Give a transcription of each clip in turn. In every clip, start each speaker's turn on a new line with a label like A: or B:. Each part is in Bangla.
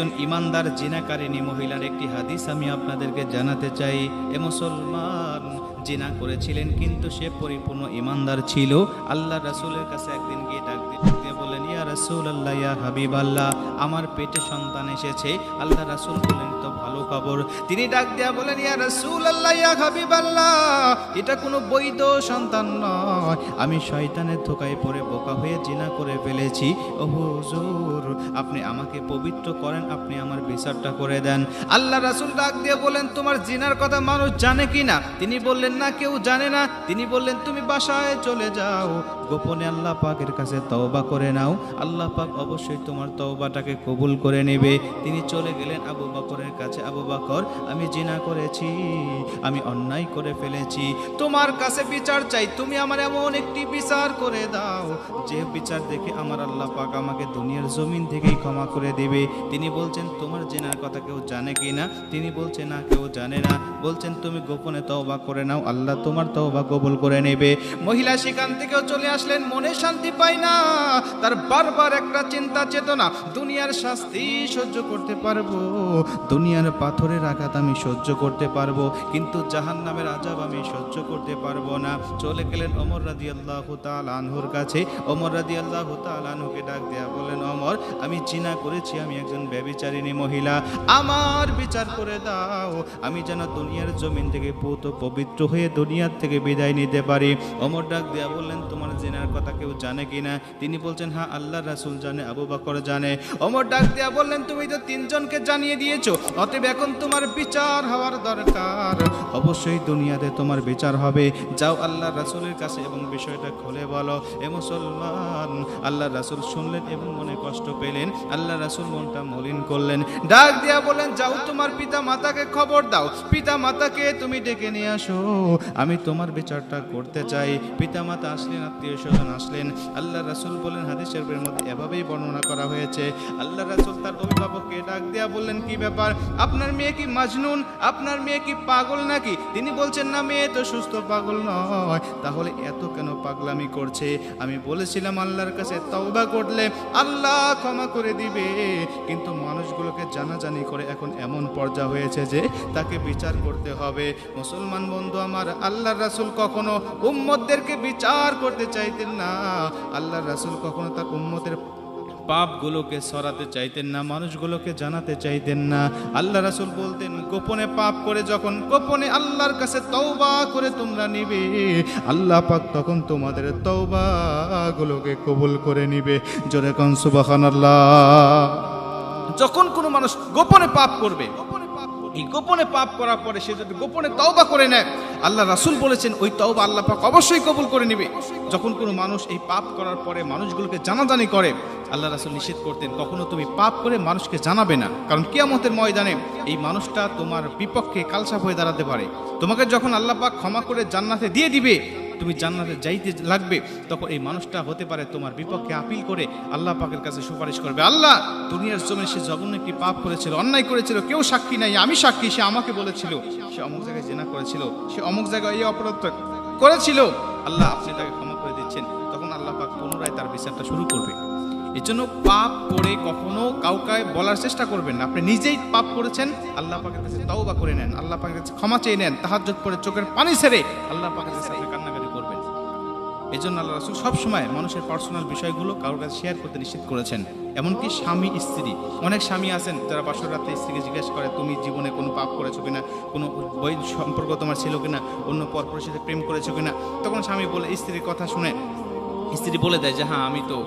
A: একজন ইমানদার জিনাকারিনী মহিলার একটি হাদিস আমি আপনাদেরকে জানাতে চাই। এ মুসলমান জিনা করেছিলেন, কিন্তু সে পরিপূর্ণ ইমানদার ছিল। আল্লাহ রাসুলের কাছে একদিন গিয়ে ডাক দিয়ে বললেন, ইয়া রাসুল আল্লাহ ইয়া হাবিব আল্লাহ আমার পেটে সন্তান এসেছে। আল্লাহ রাসুল বললেন ভালো খবর। তিনি ডাক দেয়া বলেন, ইয়া রাসূল আল্লাহ ইয়া হাবিব আল্লাহ এটা কোনো বৈধ সন্তান নয়। আমি শয়তানের ধোকায় পড়ে বোকা হয়ে জিনা করে ফেলেছি। ও হুজুর, আপনি আমাকে পবিত্র করেন, আপনি আমার বিচারটা করে দেন। আল্লাহ রাসূল ডাক দিয়ে বলেন, তোমার জিনার কথা মানুষ জানে কি না? তিনি বললেন, না, কেউ জানে না। তিনি বললেন, তুমি বাসায় চলে যাও। গোপনে আল্লাহ পাকের কাছে তওবা করে নাও। আল্লাহ পাক অবশ্যই তোমার তওবাটাকে কবুল করে নেবে। তিনি চলে গেলেন আবু বকরের কাছে। আবু বকর, আমি জিনা করেছি, আমি অন্যায় করে ফেলেছি। তোমার কাছে বিচার চাই, তুমি আমার এমন একটি বিচার করে দাও। যে বিচার দেখে আমার আল্লাহ পাক আমাকে দুনিয়ার জমিন থেকেই ক্ষমা করে দেবে। তিনি বলছেন, তোমার জেনার কথা কেউ জানে কি না? তিনি বলছেন, না, কেউ জানে না। বলছেন, তুমি গোপনে তওবা করে নাও, আল্লাহ তোমার তওবা কবুল করে নেবে। মহিলা সেখান থেকেও চলে আসলেন, মনে শান্তি পায় না। তার বারবার একটা চিন্তা চেতনা, দুনিয়ার শাস্তি সহ্য করতে পারব দুনিয়ার পাথরের আঘাত আমি সহ্য করতে পারব, কিন্তু জাহান নামের আজাব আমি সহ্য করতে পারব না। চলে গেলেন অমর রাদি আল্লাহ আনহুর কাছে। অমর রাদি আল্লাহ আনহুকে ডাক দেয়া বলেন অমর আমি চিনা করেছি, আমি একজন ব্যবিচারিণী মহিলা। আমার বিচার করে দাও। আমি যেন দুনিয়ার জমিন থেকে পুত পবিত্র হয়ে দুনিয়ার থেকে বিদায় নিতে পারি। অমর ডাক দেয়া বললেন, তোমার জেনার কথা কেউ জানে কি না তিনি বলছেন হ্যাঁ আল্লাহ রাসুল জানে, আবু বকর জানে। অমর ডাক দেয়া বললেন, তুমি তো তিনজনকে জানিয়ে দিয়েছ অতএব এখন তোমার বিচার হওয়ার দরকার। অবশ্যই দুনিয়াতে তোমার বিচার হবে। যাও আল্লাহ রাসুলের কাছে এবং বিষয়টা খুলে বলো। এ মুসলমান আল্লাহ রাসুল শুনলেন এবং মনে কষ্ট পেলেন। আল্লাহ রাসুল মনটা মলিন করলেন। ডাক দিয়া বলেন যাও তোমার পিতা মাতাকে খবর দাও। পিতা মাতাকে তুমি ডেকে নিয়ে আসো। আমি তোমার বিচারটা করতে চাই। পিতা মাতা আসলেন আত্মীয় স্বজন আসলেন। আল্লাহ রাসুল বলেন হাদিস মধ্যে এভাবেই বর্ণনা করা হয়েছে। আল্লাহ রাসুল তার অভিভাবককে ডাক দিয়া বললেন, কি ব্যাপার? আপনার মেয়ে কি মাজনুন? আপনার মেয়ে কি পাগল নাকি? তিনি বলছেন, না, মেয়ে তো সুস্থ পাগল নয়। তাহলে এত কেন পাগলামি করছে? আমি বলেছিলাম, আল্লাহর কাছে তওবা করলে আল্লাহ ক্ষমা করে দিবে। কিন্তু মানুষগুলোকে জানাজানি করে এখন এমন পর্যায়ে হয়েছে যে তাকে বিচার করতে হবে। মুসলমান বন্ধু আমার, আল্লাহর রাসূল কখনো উম্মতদেরকে বিচার করতে চাইতেন না। আল্লাহর রাসূল কখনো তার উম্মতের পাপগুলোকে সরাতে চাইতেন না মানুষগুলোকে জানাতে চাইতেন না। আল্লাহ রাসুল বলতেন গোপনে পাপ করে যখন গোপনে আল্লাহর কাছে তওবা করে তোমরা নিবে আল্লাহ পাক তখন তোমাদের তওবাগুলোকে কবুল করে নিবে। জোরে কন সুবহানাল্লাহ। যখন কোনো মানুষ গোপনে পাপ করবে এই গোপনে পাপ করার পরে সে যদি গোপনে তওবা করে নেয় আল্লাহ রাসুল বলেছেন ওই তওবা আল্লাহ পাক অবশ্যই কবুল করে নেবে। যখন কোনো মানুষ এই পাপ করার পরে মানুষগুলোকে জানাজানি করে আল্লাহ রাসূল নিষেধ করতেন, কখনো তুমি পাপ করে মানুষকে জানাবে না। কারণ কিয়ামতের ময়দানে এই মানুষটা তোমার বিপক্ষে কালসাপ হয়ে দাঁড়াতে পারে। তোমাকে যখন আল্লাহ পাক ক্ষমা করে জান্নাতে দিয়ে দিবে, তুমি জান্নাতে যাইতে লাগবে, তখন এই মানুষটা হতে পারে তোমার বিপক্ষে আপিল করে আল্লাহ পাকের কাছে সুপারিশ করবে। আল্লাহ, দুনিয়ার জমিনে সে জঘন্য একটি পাপ করেছিল, অন্যায় করেছিল, কেউ সাক্ষী নাই, আমি সাক্ষী, সে আমাকে বলেছিল, সে অমুক জায়গায় জেনা করেছিল, সে অমুক জায়গায় এই অপরাধ করেছিল। আল্লাহ আপনি তাকে ক্ষমা করে দিচ্ছেন, তখন আল্লাহ পাক পুনরায় তার বিচারটা শুরু করবে। এর জন্য পাপ করে কখনো কাউকে বলার চেষ্টা করবেন না। আপনি নিজেই পাপ করেছেন, আল্লাহ পাকের কাছে তওবা করে নেন, আল্লাহ পাকের কাছে ক্ষমা চেয়ে নেন, তাহাজ্জুদ পরে চোখের পানি ছেড়ে আল্লাহ পাকের কাছে আপনি কান্নাকাটি করবেন। এই জন্য আল্লাহ রাসুল সবসময় মানুষের পার্সোনাল বিষয়গুলো কারোর কাছে শেয়ার করতে নিষেধ করেছেন। এমনকি স্বামী, স্ত্রী। অনেক স্বামী আছেন যারা বাসর রাতে স্ত্রীকে জিজ্ঞেস করে, তুমি জীবনে কোনো পাপ করেছ কিনা? কোনো বই সম্পর্ক তোমার ছিল কিনা? অন্য পরপুরের সাথে প্রেম করেছ কিনা? তখন স্বামী বলে, স্ত্রীর কথা শুনে স্ত্রী বলে দেয় যে হ্যাঁ আমি তো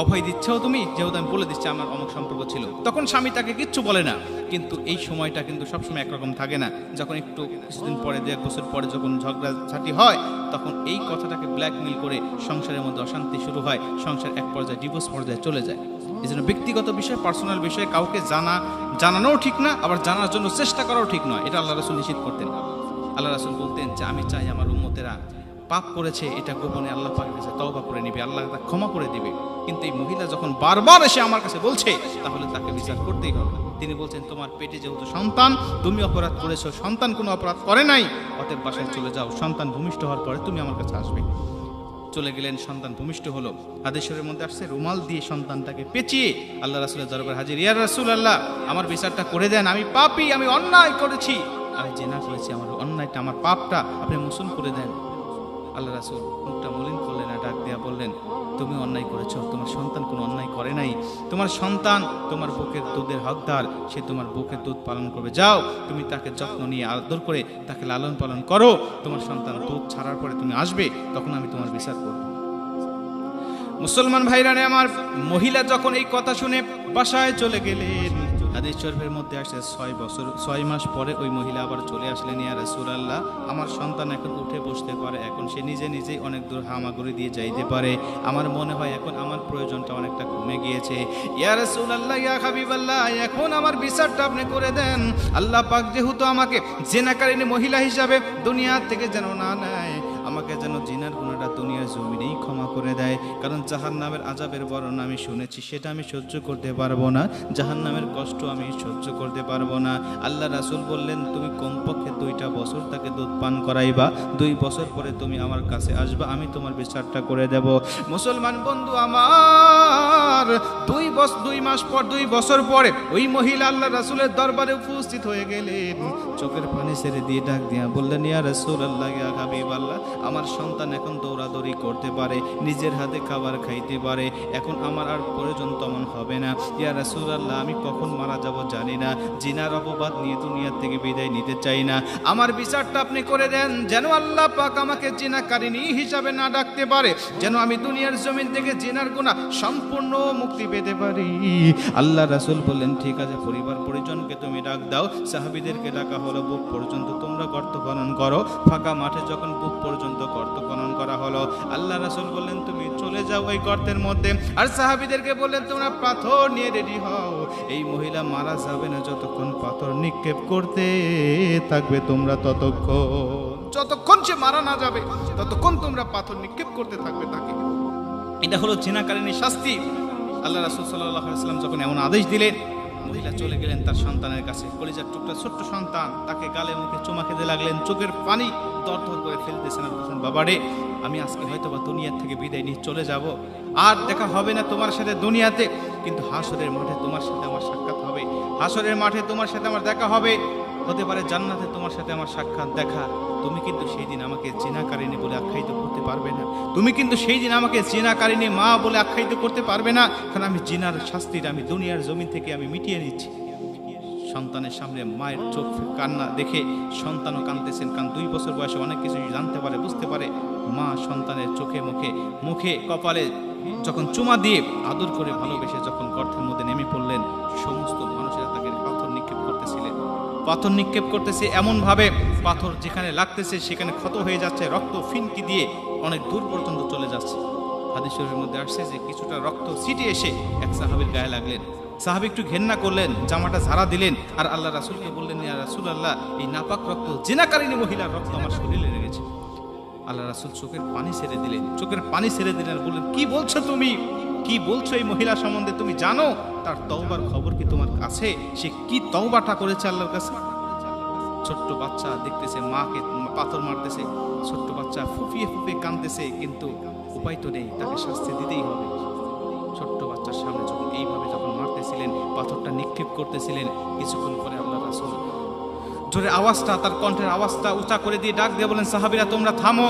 A: অভয় দিচ্ছেও তুমি, যেহেতু আমি বলে দিচ্ছি আমার অমুক সম্পর্ক ছিল। তখন স্বামী তাকে কিচ্ছু বলে না। কিন্তু এই সময়টা কিন্তু সবসময় একরকম থাকে না। যখন একটু কিছুদিন পরে দু এক বছর পরে যখন ঝগড়াঝাটি হয়, তখন এই কথাটাকে ব্ল্যাকমেল করে সংসারের মধ্যে অশান্তি শুরু হয়। সংসার এক পর্যায়ে ডিভোর্স পর্যায়ে চলে যায়। এই জন্য ব্যক্তিগত বিষয় পার্সোনাল বিষয়ে, কাউকে জানা, জানানোও ঠিক না, আবার জানার জন্য চেষ্টা করাও ঠিক নয়। এটা আল্লাহ রাসুল নিষেধ করতেন। আল্লাহ রাসুল বলতেন যে, আমি চাই আমার উম্মতেরা পাপ করেছে, এটা গোপনে আল্লাহ পাকের কাছে তওবা করে নিবে, আল্লাহ তা ক্ষমা করে দিবে। কিন্তু এই মহিলা যখন বারবার এসে আমার কাছে বলছে, তাহলে তাকে বিচার করতেই হবে। তিনি বলছেন, তোমার পেটে যেহেতু সন্তান, তুমি অপরাধ করেছ, সন্তান কোনো অপরাধ করে নাই। অতএব বাসায় চলে যাও, সন্তান ভূমিষ্ঠ হওয়ার পরে তুমি আমার কাছে আসবে। চলে গেলেন, সন্তান ভূমিষ্ঠ হলো। হাদেশ্বরের মধ্যে আসছে, রুমাল দিয়ে সন্তানটাকে পেঁচিয়ে আল্লাহ রাসুলের দরবার হাজির ইয়ার রাসুল আল্লাহ আমার বিচারটা করে দেন, আমি পাপি, আমি অন্যায় করেছি। আমি জেনা করেছি, আমার অন্যায়টা, আমার পাপটা আপনি মুসুন করে দেন। আল্লাহ রাসুল মুখটা মলিন করলেন আর ডাক দেয়া বললেন, তুমি অন্যায় করেছ, তোমার সন্তান কোনো অন্যায় করে নাই। তোমার সন্তান তোমার বুকের দুধের হকদার, সে তোমার বুকের দুধ পালন করবে। যাও, তুমি তাকে যত্ন নিয়ে আদর করে তাকে লালন পালন করো। তোমার সন্তান দুধ ছাড়ার পরে তুমি আসবে, তখন আমি তোমার বিচার করব। মুসলমান ভাইরানে আমার, মহিলা যখন এই কথা শুনে বাসায় চলে গেলেন হাদিস শরীফের মধ্যে আসে, ছয় বছর, ছয় মাস পরে ওই মহিলা আবার চলে আসলেন, ইয়া রাসূলুল্লাহ, আমার সন্তান এখন উঠে বসতে পারে, এখন সে নিজে নিজেই অনেক দূর হামাগুড়ি দিয়ে যাইতে পারে, আমার মনে হয় এখন আমার প্রয়োজনটা অনেকটা কমে গিয়েছে। ইয়া রাসূলুল্লাহ, ইয়া হাবিবাল্লাহ, এখন আমার বিচারটা আপনি করে দেন। আল্লাহ পাক যেহেতু আমাকে জেনাকারিনী মহিলা হিসাবে দুনিয়া থেকে যেন না নেয় আমাকে যেন জিনার গুণাটা দুনিয়ার জমিনেই ক্ষমা করে দেয়। কারণ জাহান নামের আজাবের বর্ণনা আমি শুনেছি, সেটা আমি সহ্য করতে পারব না। জাহান নামের কষ্ট আমি সহ্য করতে পারব না। আল্লাহ রাসুল বললেন, তুমি কমপক্ষে দুইটা বছর তাকে দুধ পান করাইবা। দুই বছর পরে তুমি আমার কাছে আসবা, আমি তোমার বিচারটা করে দেব। মুসলমান বন্ধু আমার, দুই বছর দুই মাস পর, দুই বছর পরে ওই মহিলা আল্লাহ রাসুলের দরবারে উপস্থিত হয়ে গেলেন। চোখের পানি ছেড়ে দিয়ে ডাক দিয়া বললেন, ইয়া রাসুল আল্লাহ আল্লাহ আমার সন্তান এখন দৌড়াদৌড়ি করতে পারে, নিজের হাতে খাবার খাইতে পারে, এখন আমার আর প্রয়োজন তেমন হবে না। ইয়া রাসুল আল্লাহ আমি কখন মারা যাব জানি না, জিনার অপবাদ নিয়ে দুনিয়ার থেকে বিদায় নিতে চাই না। আমার বিচারটা আপনি করে দেন, যেন আল্লাহ পাক আমাকে জিনাকারিনী হিসাবে না ডাকতে পারে, যেন আমি দুনিয়ার জমিন থেকে জিনার গুণা সম্পূর্ণ মুক্তি পেতে পারি। আল্লাহ রাসুল বললেন, ঠিক আছে, পরিবার পরিজনকে তুমি ডাক দাও, সাহাবিদেরকে ডাকা হলো, বুক পর্যন্ত তোমরা গর্ত খনন করো। ফাঁকা মাঠে যখন বুক পর্যন্ত গর্ত খনন করা হলো। আল্লাহ রাসুল বললেন, তুমি চলে যাও ওই গর্তের মধ্যে। আর সাহাবিদেরকে বললেন, তোমরা পাথর নিয়ে রেডি হও। এই মহিলা মারা যাবে না যতক্ষণ পাথর নিক্ষেপ করতে থাকবে তোমরা ততক্ষণ। যতক্ষণ সে মারা না যাবে, ততক্ষণ তোমরা পাথর নিক্ষেপ করতে থাকবে তাকে। এটা হলো জিনাকারিনী শাস্তি। আল্লাহ রাসুল সাল্লাহ সাল্লাম যখন এমন আদেশ দিলেন, মহিলা চলে গেলেন তার সন্তানের কাছে। কলিজার টুকটা ছোট্ট সন্তান, তাকে গালে মুখে চুমা খেতে লাগলেন। চোখের পানি দর দর করে ফেলতেছেন আর বলছেন বাবা রে আমি আজকে হয়তো বা দুনিয়ার থেকে বিদায় নিয়ে চলে যাব। আর দেখা হবে না তোমার সাথে দুনিয়াতে, কিন্তু হাসরের মাঠে তোমার সাথে আমার সাক্ষাৎ হবে। হাসরের মাঠে তোমার সাথে আমার দেখা হবে। হতে পারে জান্নাতে তোমার সাথে আমার সাক্ষাৎ দেখা। তুমি কিন্তু সেই দিন আমাকে জেনাকারিনী বলে আখ্যায়িত করতে পারবে না। তুমি কিন্তু সেই দিন আমাকে জেনাকারিনী মা বলে আখ্যায়িত করতে পারবে না। কারণ আমি জিনার শাস্তির, আমি দুনিয়ার জমিন থেকে আমি মিটিয়ে নিচ্ছি। সন্তানের সামনে মায়ের চোখ কান্না দেখে সন্তানও কাঁদতেছেন। কারণ দুই বছর বয়সে অনেক কিছু জানতে পারে, বুঝতে পারে। মা সন্তানের চোখে মুখে মুখে, কপালে যখন চুমা দিয়ে আদর করে ভালোবেসে যখন গর্তের মধ্যে নেমে পড়লেন, সমস্ত মানুষেরা তাকে পাথর নিক্ষেপ করতেছিলেন। পাথর নিক্ষেপ করতেছে এমনভাবে, পাথর যেখানে লাগতেছে সেখানে ক্ষত হয়ে যাচ্ছে, রক্ত ফিনকি দিয়ে অনেক দূর পর্যন্ত চলে যাচ্ছে। হাদিস শরীফের মধ্যে আসছে যে কিছুটা রক্ত ছিটে এসে এক সাহাবির গায়ে লাগলেন। সাহাবি একটু ঘেন্না করলেন, জামাটা ঝাড়া দিলেন, আর আল্লাহ রাসুলকে বললেন, ইয়া রাসুল আল্লাহ এই নাপাক রক্ত, জেনাকারিনী মহিলার রক্ত আমার শরীরে লেগেছে। আল্লাহ রাসুল চোখের পানি ছেড়ে দিলেন, চোখের পানি ছেড়ে দিলেন বললেন, কি বলছো তুমি? কি বলছো এই মহিলা সম্বন্ধে? তুমি জানো? তার তওবার খবর কি তোমার কাছে? সে কি তওবাটা করেছে আল্লাহর কাছে? ছোট্ট বাচ্চা দেখতেছে, মাকে পাথর মারতেছে, ছোট্ট বাচ্চা ফুপিয়ে ফুপিয়ে কাঁদতেছে, কিন্তু উপায় তো নেই, তাকে শাস্তি দিতেই হবে। ছোট্ট বাচ্চার সামনে যখন এইভাবে যখন মারতেছিলেন, পাথরটা নিক্ষেপ করতেছিলেন, কিছুক্ষণ পরে আল্লাহ রাসুল জোরে আওয়াজটা, তার কণ্ঠের আওয়াজটা উঁচা করে দিয়ে ডাক দিয়ে বলেন, সাহাবিরা, তোমরা থামো।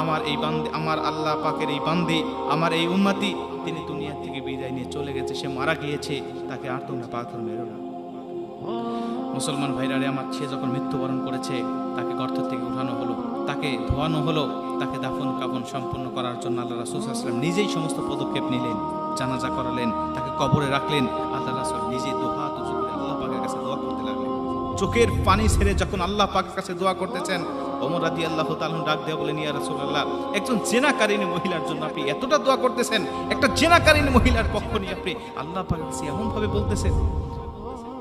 A: আমার এই বান্দি, আমার আল্লাহ পাকের এই বান্দি, আমার এই উম্মতি, তিনি দুনিয়া থেকে বিদায় নিয়ে চলে গেছে, সে মারা গিয়েছে, তাকে আর তোমরা পাথর মেরো না। মুসলমান ভাইরারে আমার সে যখন মৃত্যুবরণ করেছে, তাকে গর্ত থেকে উঠানো হলো, তাকে ধোয়ানো হলো, তাকে দাফন কাফন সম্পন্ন করার জন্য আল্লাহ রাসুল আসলাম নিজেই সমস্ত পদক্ষেপ নিলেন। জানাজা করালেন, তাকে কবরে রাখলেন। আল্লাহ রাসুল নিজে দোহা তুজু করে আল্লাহ পাকের কাছে দোয়া করতে লাগলেন। চোখের পানি ছেড়ে যখন আল্লাহ পাকের কাছে দোয়া করতেছেন, ওমর রাদি আল্লাহ তালন ডাক দেওয়া বলেন, ইয়া রাসূলুল্লাহ, একজন জেনাকারিনী মহিলার জন্য আপনি এতটা দোয়া করতেছেন, একটা জেনাকারিনী মহিলার পক্ষ নিয়ে আপনি আল্লাহ পাকের কাছে এমনভাবে বলতেছেন?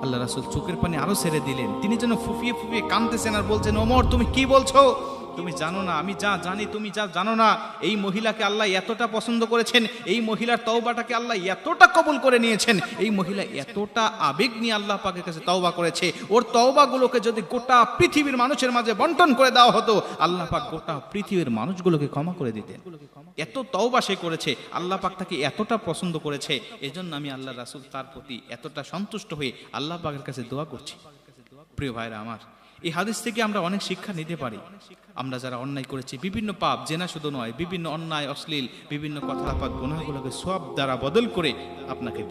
A: আল্লাহ রাসুল চোখের পানি আরও ছেড়ে দিলেন। তিনি যেন ফুপিয়ে ফুপিয়ে কাঁদতেছেন আর বলছেন, ওমর, তুমি কি বলছো? তুমি জানো না, আমি যা জানি তুমি যা জানো না। এই মহিলাকে আল্লাহ এতটা পছন্দ করেছেন, এই মহিলার তওবাটাকে আল্লাহ এতটা কবুল করে নিয়েছেন, এই মহিলা এতটা আবেগ নিয়ে আল্লাহ পাকের কাছে তওবা করেছে। ওর তওবাগুলোকে যদি গোটা পৃথিবীর মানুষের মাঝে বন্টন করে দেওয়া হতো, আল্লাহ পাক গোটা পৃথিবীর মানুষগুলোকে ক্ষমা করে দিতেন। এত তওবা সে করেছে, আল্লাহ পাক তাকে এতটা পছন্দ করেছে। এজন্য আমি আল্লাহ রাসূল তার প্রতি এতটা সন্তুষ্ট হয়ে আল্লাহ পাকের কাছে দোয়া করছি। প্রিয় ভাইরা আমার এই হাদিস থেকে আমরা অনেক শিক্ষা নিতে পারি। আমরা যারা অন্যায় করেছি, বিভিন্ন পাপ, জেনা শুধু নয়, বিভিন্ন অন্যায়, অশ্লীল, বিভিন্ন কথাপাত গুণাগুলোকে সব দ্বারা বদল করে আপনাকে